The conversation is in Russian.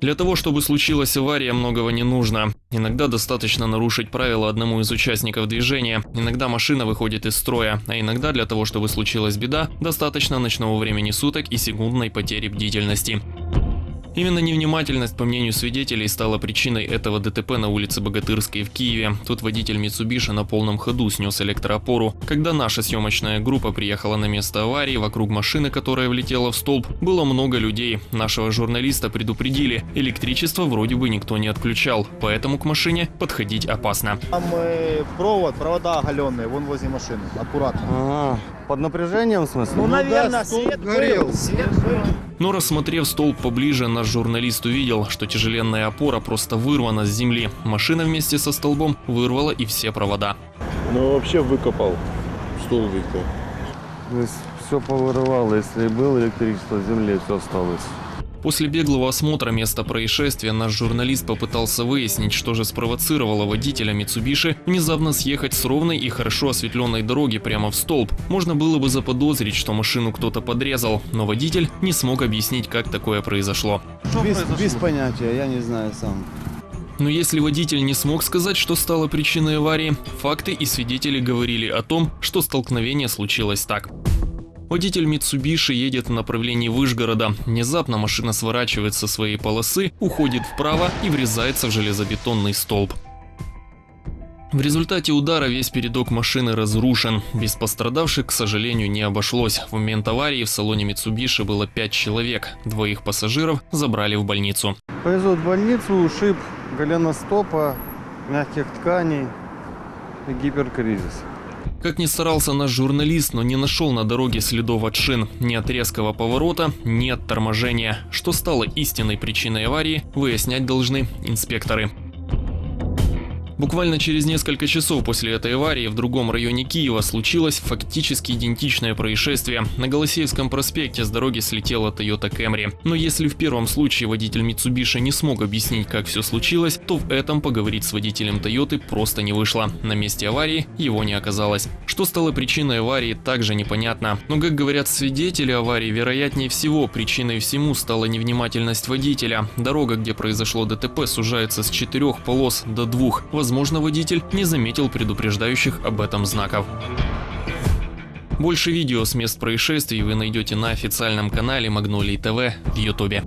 Для того, чтобы случилась авария, многого не нужно. Иногда достаточно нарушить правила одному из участников движения, иногда машина выходит из строя, а иногда для того, чтобы случилась беда, достаточно ночного времени суток и секундной потери бдительности. Именно невнимательность, по мнению свидетелей, стала причиной этого ДТП на улице Богатырской в Киеве. Тут водитель Митсубиши на полном ходу снес электроопору. Когда наша съемочная группа приехала на место аварии, вокруг машины, которая влетела в столб, было много людей. Нашего журналиста предупредили, электричество вроде бы никто не отключал, поэтому к машине подходить опасно. Там э, провод, провода оголенные, вон возле машины. Аккуратно. Ага. Под напряжением, в смысле? Ну, наверное, да, свет горел. был. Свет был. Но рассмотрев столб поближе, наш журналист увидел, что тяжеленная опора просто вырвана с земли. Машина вместе со столбом вырвала и все провода. Ну вообще выкопал столбик-то. То есть все повырывало, если и было электричество в земле, все осталось. После беглого осмотра места происшествия наш журналист попытался выяснить, что же спровоцировало водителя Митсубиши внезапно съехать с ровной и хорошо осветленной дороги прямо в столб. Можно было бы заподозрить, что машину кто-то подрезал, но водитель не смог объяснить, как такое произошло. Без, без понятия, я не знаю сам. Но если водитель не смог сказать, что стало причиной аварии, факты и свидетели говорили о том, что столкновение случилось так. Водитель Митсубиши едет в направлении Выжгорода. Внезапно машина сворачивает со своей полосы, уходит вправо и врезается в железобетонный столб. В результате удара весь передок машины разрушен. Без пострадавших, к сожалению, не обошлось. В момент аварии в салоне Митсубиши было 5 человек. Двоих пассажиров забрали в больницу. Повезут в больницу, ушиб голеностопа, мягких тканей и гиперкризис. Как ни старался наш журналист, но не нашел на дороге следов от шин, ни от резкого поворота, ни от торможения. Что стало истинной причиной аварии, выяснять должны инспекторы. Буквально через несколько часов после этой аварии в другом районе Киева случилось фактически идентичное происшествие. На Голосеевском проспекте с дороги слетела Toyota Camry. Но если в первом случае водитель Mitsubishi не смог объяснить, как все случилось, то в этом поговорить с водителем Toyota просто не вышло. На месте аварии его не оказалось. Что стало причиной аварии, также непонятно. Но, как говорят свидетели аварии, вероятнее всего причиной всему стала невнимательность водителя. Дорога, где произошло ДТП, сужается с четырех полос до двух. Возможно, водитель не заметил предупреждающих об этом знаков. Больше видео с мест происшествий вы найдете на официальном канале Магнолии ТВ в Ютубе.